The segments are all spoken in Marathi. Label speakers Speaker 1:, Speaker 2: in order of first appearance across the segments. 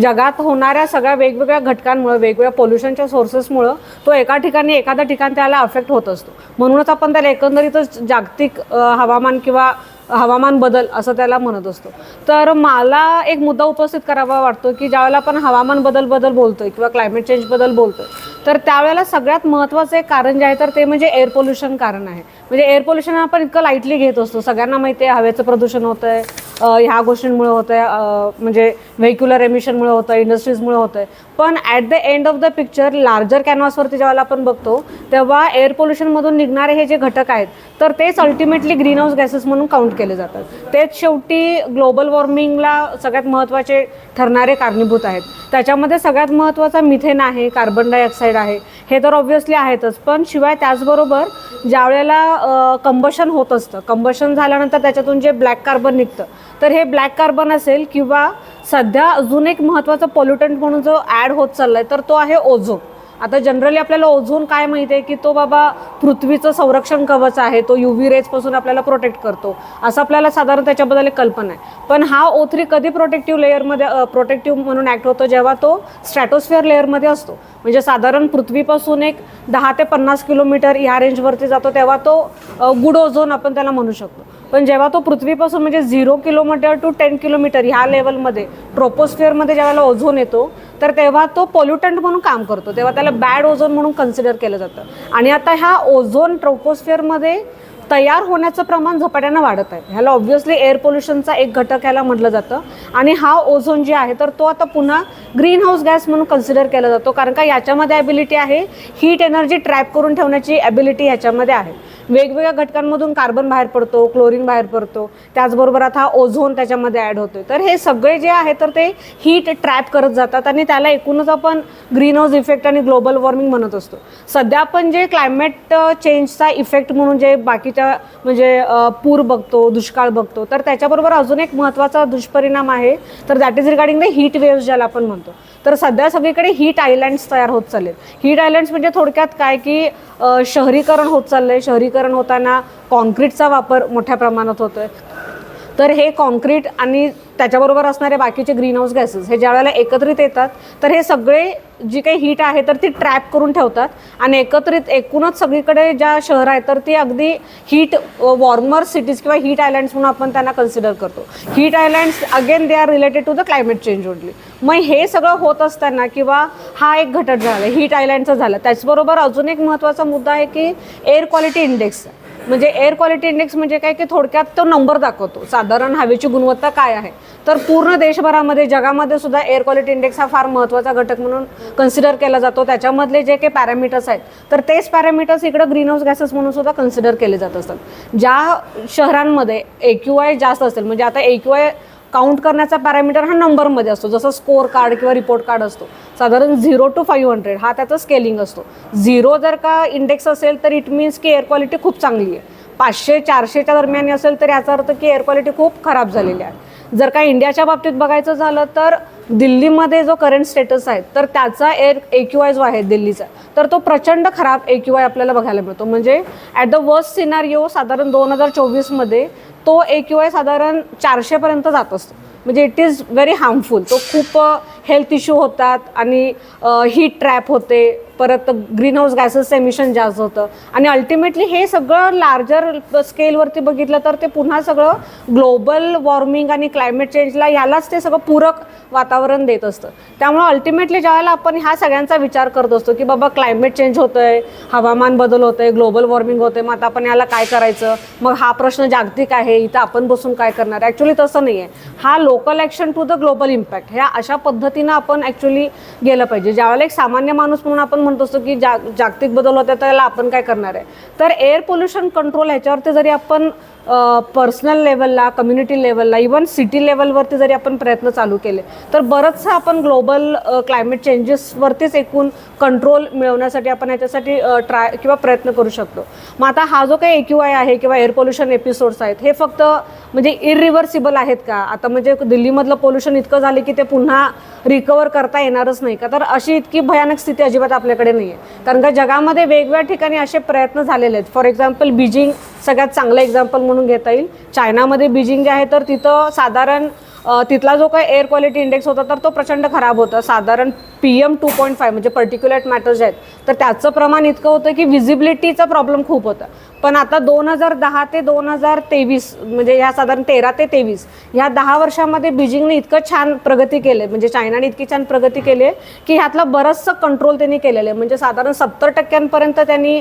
Speaker 1: जगात होणाऱ्या सगळ्या वेगवेगळ्या घटकांमुळे वेगवेगळ्या पोल्युशनच्या सोर्सेसमुळं तो एका ठिकाणी एखाद्या ठिकाणी त्याला अफेक्ट होत असतो. म्हणूनच आपण त्याला एकंदरीतच जागतिक हवामान किंवा हवामान बदल असं त्याला म्हणत असतो. तर मला एक मुद्दा उपस्थित करावा वाटतो की ज्यावेळेला आपण हवामान बदल बोलतो बोलतोय किंवा क्लायमेट चेंजबद्दल बोलतो बोलतोय तर त्यावेळेला सगळ्यात महत्त्वाचं एक कारण जे आहे तर ते म्हणजे एअर पोल्युशन कारण आहे. म्हणजे एअर पोल्युशन आपण इतकं लाईटली घेत असतो. सगळ्यांना माहिती आहे हवेचं प्रदूषण होतं आहे ह्या गोष्टींमुळे होतं आहे म्हणजे व्हेक्युलर एमिशनमुळे होतं आहे इंडस्ट्रीजमुळे होतं आहे पण at the end of the picture larger कॅनव्हासवरती ज्यावेळेला आपण बघतो तेव्हा एअर पोल्युशनमधून निघणारे हे जे घटक आहेत तर तेच अल्टिमेटली ग्रीन हाऊस गॅसेस म्हणून काउंट केले जातात. तेच शेवटी ग्लोबल वॉर्मिंगला सगळ्यात महत्त्वाचे ठरणारे कारणीभूत आहेत. त्याच्यामध्ये सगळ्यात महत्त्वाचा मिथेन आहे कार्बन डायऑक्साईड आहे. हे तर ऑब्व्हियसली आहेतच पण शिवाय त्याचबरोबर ज्यावेळेला कंबशन होत असतं कंबशन झाल्यानंतर त्याच्यातून जे ब्लॅक कार्बन निघतं तर हे ब्लॅक कार्बन असेल किंवा सध्या अजून एक महत्त्वाचा पोल्युटंट म्हणून जो ॲड होत चाललाय तर तो आहे ओझोन आता जनरली आपल्याला ओझोन काय माहिती आहे? की तो बाबा पृथ्वीचं संरक्षण कवच आहे तो यू व्ही रेजपासून आपल्याला प्रोटेक्ट करतो. असं आपल्याला साधारण त्याच्याबद्दल एक कल्पना आहे. पण हा ओ थ्री कधी प्रोटेक्टिव्ह लेअरमध्ये प्रोटेक्टिव्ह म्हणून ॲक्ट होतो? जेव्हा तो स्ट्रॅटोस्फिअर लेअरमध्ये असतो. म्हणजे साधारण पृथ्वीपासून एक दहा ते पन्नास किलोमीटर ह्या रेंजवरती जातो तेव्हा तो गुड ओझोन आपण त्याला म्हणू शकतो. पण जेव्हा तो पृथ्वीपासून म्हणजे zero kilometre to ten kilometre ह्या लेवलमध्ये ट्रोपोस्फिअरमध्ये ज्यावेळेला ओझोन येतो तर तेव्हा तो पोल्युटंट म्हणून काम करतो. तेव्हा त्याला बॅड ओझोन म्हणून कन्सिडर केलं जातं. आणि आता ह्या ओझोन ट्रोपोस्फिअरमध्ये तयार होण्याचं प्रमाण झपाट्यानं वाढत आहे. ह्याला ऑब्व्हियसली एअर पोल्युशनचा एक घटक ह्याला म्हटलं जातं. आणि हा ओझोन जे आहे तर तो आता पुन्हा ग्रीन हाऊस गॅस म्हणून कन्सिडर केला जातो. कारण का याच्यामध्ये ॲबिलिटी आहे हीट एनर्जी ट्रॅप करून ठेवण्याची ॲबिलिटी ह्याच्यामध्ये आहे. वेगवेगळ्या घटकांमधून कार्बन बाहेर पडतो क्लोरीन बाहेर पडतो. त्याचबरोबर आता हा ओझोन त्याच्यामध्ये ॲड होतोय. तर हे सगळे जे आहे तर ते हीट ट्रॅप करत जातात आणि त्याला एकूणच आपण ग्रीन हाऊस इफेक्ट आणि ग्लोबल वॉर्मिंग म्हणत असतो. सध्या आपण जे क्लायमेट चेंजचा इफेक्ट म्हणून जे बाकीच्या म्हणजे पूर बघतो दुष्काळ बघतो तर त्याच्याबरोबर अजून एक महत्त्वाचा दुष्परिणाम आहे. तर that is regarding the heat waves ज्याला आपण म्हणतो. तर सध्या सगळीकडे हीट आयलँड्स तयार होत चालले हीट आयलँड्स म्हणजे थोडक्यात काय की शहरीकरण होत चाललंय. शहरीकरण होताना कॉन्क्रीटचा वापर मोठ्या प्रमाणात होतोय. तर हे कॉन्क्रीट आणि त्याच्याबरोबर असणारे बाकीचे ग्रीन हाऊस गॅसेस हे ज्या वेळेला एकत्रित येतात तर हे सगळे जी काही हीट आहे तर ती ट्रॅप करून ठेवतात. आणि एकत्रित एकूणच सगळीकडे ज्या शहर आहेत तर ती अगदी हीट वॉर्मर सिटीज किंवा हीट आयलँड्स म्हणून आपण त्यांना कन्सिडर करतो. Heat islands again they are related to the climate change only मग हे सगळं होत असताना किंवा हा एक घटक झाला हीट आयलँडचा झाला त्याचबरोबर अजून एक महत्त्वाचा मुद्दा आहे की एअर क्वालिटी इंडेक्स म्हणजे एअर क्वालिटी इंडेक्स म्हणजे काय की थोडक्यात तो नंबर दाखवतो. साधारण हवेची गुणवत्ता काय आहे? तर पूर्ण देशभरामध्ये जगामध्ये सुद्धा एअर क्वालिटी इंडेक्स हा फार महत्त्वाचा घटक म्हणून कन्सिडर केला जातो. त्याच्यामधले जे काही पॅरामीटर्स आहेत तर तेच पॅरामीटर्स इकडं ग्रीन हाऊस गॅसेस म्हणून सुद्धा कन्सिडर केले जात असतात. ज्या शहरांमध्ये एक्यू आय जास्त असेल म्हणजे आता एक्यू आय काउंट करण्याचा पॅरामीटर हा नंबरमध्ये असतो. जसं स्कोअर कार्ड किंवा रिपोर्ट कार्ड असतो. साधारण झिरो टू फाईव्ह हंड्रेड हा त्याचा स्केलिंग असतो. झिरो जर का इंडेक्स असेल तर इट मीन्स की एअर क्वालिटी खूप चांगली आहे. पाचशे चारशेच्या दरम्यान असेल तर याचा अर्थ की एअर क्वालिटी खूप खराब झालेली आहे. जर का इंडियाच्या बाबतीत बघायचं झालं तर दिल्लीमध्ये जो करंट स्टेटस आहे तर त्याचा एअर ए क्यू आय जो आहे दिल्लीचा तर तो प्रचंड खराब ए क्यू आय आपल्याला बघायला मिळतो. म्हणजे ॲट द वर्स्ट सिनारिओ साधारण दोन हजार चोवीसमध्ये तो ए क्यू आय साधारण चारशेपर्यंत जात असतो. म्हणजे इट इज व्हेरी हार्मफुल तो खूप हेल्थ इश्यू होतात आणि हीट ट्रॅप होते परत ग्रीन हाऊस गॅसेसचं एमिशन जास्त होतं. आणि अल्टिमेटली हे सगळं लार्जर स्केलवरती बघितलं तर ते पुन्हा सगळं ग्लोबल वॉर्मिंग आणि क्लायमेट चेंजला यालाच ते सगळं पूरक वातावरण देत असतं. त्यामुळं अल्टिमेटली ज्यावेळेला आपण ह्या सगळ्यांचा विचार करत असतो की बाबा क्लायमेट चेंज होतं आहे हवामान बदल होतं आहे ग्लोबल वॉर्मिंग होतं आहे मग आता आपण याला काय करायचं? मग हा प्रश्न जागतिक आहे इथं आपण बसून काय करणार? ॲक्च्युली तसं नाही आहे हा local action to the global impact ह्या अशा पद्धतीनं आपण ॲक्च्युली गेलं पाहिजे. ज्यावेळेला एक सामान्य माणूस म्हणून आपण म्हणतो असतो की जा जागतिक बदल होत्या त्याला आपण काय करणार आहे? तर एअर पोल्युशन कंट्रोल ह्याच्यावरती जरी आपण पर्सनल लेवलला कम्युनिटी लेवलला इवन सिटी लेवलवरती जरी आपण प्रयत्न चालू केले तर बरंचसं आपण ग्लोबल क्लायमेट चेंजेसवरतीच एकूण कंट्रोल मिळवण्यासाठी आपण याच्यासाठी ट्राय किंवा प्रयत्न करू शकतो. मग आता हा जो काही एक्यू आय आहे किंवा एअर पोल्युशन एपिसोड्स आहेत हे फक्त म्हणजे इरिव्हर्सिबल आहेत का? आता म्हणजे दिल्लीमधलं पोल्युशन इतकं झालं की ते पुन्हा रिकवर करता येणारच नाही का? तर अशी इतकी भयानक स्थिती अजिबात आपल्याकडे नाही आहे कारण का जगामध्ये वेगवेगळ्या ठिकाणी असे प्रयत्न झालेले आहेत. फॉर एक्झाम्पल बीजिंग सगळ्यात चांगलं एक्झाम्पल म्हणून घेता येईल. चायनामध्ये बीजिंग जे आहे तर तिथं साधारण तिथला जो काही एअर क्वालिटी इंडेक्स होता तर तो प्रचंड खराब होता. साधारण P M two point five म्हणजे पर्टिक्युलेट मॅटर्स आहेत तर त्याचं प्रमाण इतकं होतं की विजिबिलिटीचा प्रॉब्लेम खूप होता. पण आता दोन हजार दहा ते दोन हजार तेवीस म्हणजे ह्या साधारण तेरा ते तेवीस ह्या दहा वर्षामध्ये बीजिंगने इतकं छान प्रगती केली आहे, म्हणजे चायनाने इतकी छान प्रगती केली आहे की ह्यातलं बरंचसं कंट्रोल त्यांनी केलेलं आहे. म्हणजे साधारण सत्तर टक्क्यांपर्यंत त्यांनी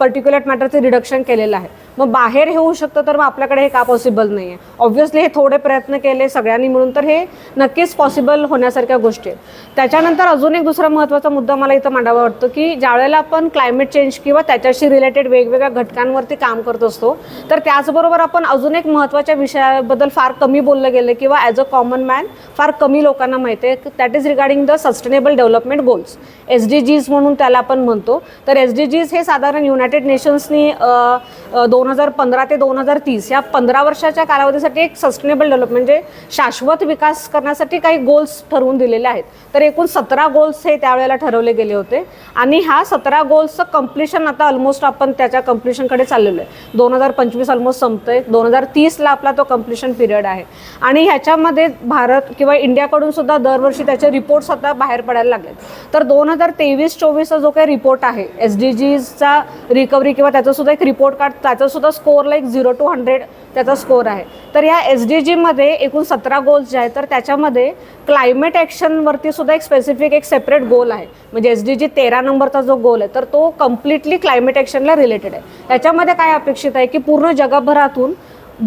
Speaker 1: पर्टिक्युलेट मॅटरचे रिडक्शन केलेलं आहे. मग बाहेर हे होऊ शकतं तर मग आपल्याकडे हे का पॉसिबल नाही आहे ऑब्व्हियसली हे थोडे प्रयत्न केले सगळ्यांनी मिळून तर हे नक्कीच पॉसिबल होण्यासारख्या गोष्टी आहेत. त्याच्यानंतर अजून एक दुसरा महत्त्वाचा मुद्दा मला इथं मांडावा वाटतो की ज्यावेळेला आपण क्लायमेट चेंज किंवा त्याच्याशी रिलेटेड वेगवेगळ्या घटकांवरती काम करत असतो तर त्याचबरोबर आपण अजून एक महत्त्वाच्या विषयाबद्दल फार कमी बोललं गेलं किंवा ॲज अ कॉमन मॅन फार कमी लोकांना माहिती आहे. That is regarding the sustainable development goals S D Gs म्हणून त्याला आपण म्हणतो. तर एस डी जीज हे साधारण युनायटेड नेशन्सनी दोन हजार पंधरा ते दोन हजार तीस या पंधरा वर्षाच्या कालावधीसाठी एक सस्टेनेबल डेव्हलपमेंट म्हणजे शाश्वत विकास करण्यासाठी काही गोल्स ठरवून दिलेले आहेत. तर एकूण सतरा गोल्स हे त्यावेळेला ठरवले गेले होते. आणि ह्या सतरा गोल्सचं कम्प्लिशन आता ऑलमोस्ट आपण त्याच्या कम्प्लिशनकडे चाललेलो आहे. दोन हजार पंचवीस ऑलमोस्ट संपतोय. दोन हजार तीसला आपला तो कम्प्लिशन पिरियड आहे. आणि ह्याच्यामध्ये भारत किंवा इंडियाकडून सुद्धा दरवर्षी त्याचे रिपोर्ट्स आता बाहेर पडायला लागलेत. तर दोन हजार तेवीस चोवीसचा जो काही रिपोर्ट आहे एस डी जीचा रिकव्हरी किंवा त्याचासुद्धा एक रिपोर्ट कार्ड त्याचासुद्धा स्कोअरला एक लाईक झिरो टू हंड्रेड त्याचा स्कोअर आहे. तर या एस डी जीमध्ये एकूण सतरा गोल्स जे आहेत तर त्याच्यामध्ये क्लायमेट ॲक्शनवरती सुद्धा एक स्पेसिफिक एक सेपरेट गोल आहे. म्हणजे एस डी जी तेरा नंबरचा जो गोल आहे तर तो कम्प्लिटली क्लायमेट ॲक्शनला रिलेटेड आहे. त्याच्यामध्ये काय अपेक्षित आहे की पूर्ण जगभरातून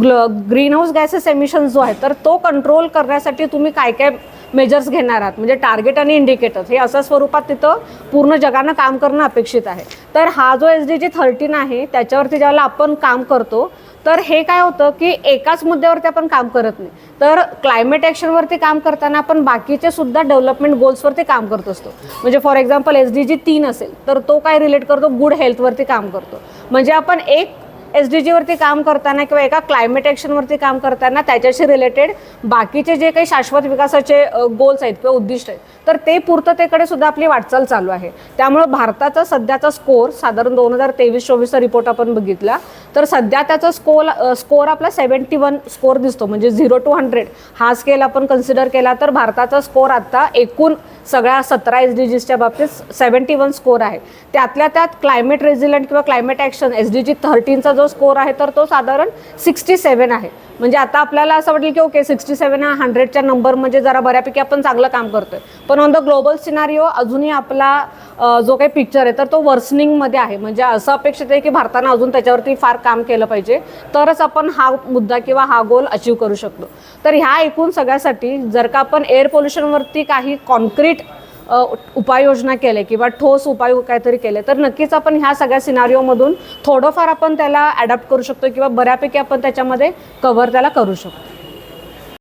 Speaker 1: ग्ल ग्रीन हाऊस गॅसेस एमिशन जो आहे तर तो कंट्रोल करण्यासाठी तुम्ही काय काय मेजर्स घेणार आहात? म्हणजे टार्गेट आणि इंडिकेटर्स हे अशा स्वरूपात तिथं पूर्ण जगानं काम करणं अपेक्षित आहे. तर हा जो एस डी जी थर्टीन आहे त्याच्यावरती ज्यावेळेला आपण काम करतो तर हे काय होतं की एकाच मुद्द्यावरती आपण काम करत नाही. तर क्लायमेट ॲक्शनवरती काम करताना आपण बाकीचे सुद्धा डेव्हलपमेंट गोल्सवरती काम करत असतो. म्हणजे for example S D G तीन असेल तर तो काय रिलेट करतो? गुड हेल्थवरती काम करतो. म्हणजे आपण एक एस डी जीवरती काम करताना किंवा एका क्लायमेट ॲक्शनवरती काम करताना त्याच्याशी रिलेटेड बाकीचे जे काही शाश्वत विकासाचे गोल्स आहेत किंवा उद्दिष्ट आहेत तर ते पूर्ततेकडे सुद्धा आपली वाटचाल चालू आहे. त्यामुळे भारताचा सध्याचा स्कोर साधारण दोन हजार तेवीस चोवीसचा रिपोर्ट आपण बघितला तर सध्या त्याचा स्कोर स्कोर आपला सेवन्टी वन स्कोर दिसतो म्हणजे झिरो टू हंड्रेड हा स्केल आपण कन्सिडर केला तर भारताचा स्कोर आता एकूण सगळ्या सतरा एस डी जीच्या बाबतीत सेवन्टी वन स्कोर आहे. त्यातल्या त्यात क्लायमेट रेझिलंट किंवा climate action S D G थर्टीनचा जो स्कोर आहे तर तो साधारण सिक्स्टी सेवन आहे. म्हणजे आता आपल्याला असं वाटेल की ओके सिक्स्टी सेवन हा हंड्रेडच्या नंबर म्हणजे जरा बऱ्यापैकी आपण चांगलं काम करतोय. पण ऑन द ग्लोबल सिनारिओ अजूनही आपला जो काही पिक्चर आहे तर तो वर्सनिंगमध्ये आहे. म्हणजे असं अपेक्षित आहे की भारतानं अजून त्याच्यावरती फार काम केलं पाहिजे. तरच आपण हा मुद्दा किंवा हा गोल अचीव करू शकतो. तर ह्या एकूण सगळ्यासाठी जर का आपण एअर पोल्युशनवरती काही कॉन्क्रीट उपाययोजना केले किंवा ठोस उपाय काहीतरी केले तर नक्कीच आपण ह्या सगळ्या सिनारिओमधून थोडंफार आपण त्याला ॲडॅप्ट करू शकतो किंवा बऱ्यापैकी आपण त्याच्यामध्ये कव्हर त्याला करू शकतो.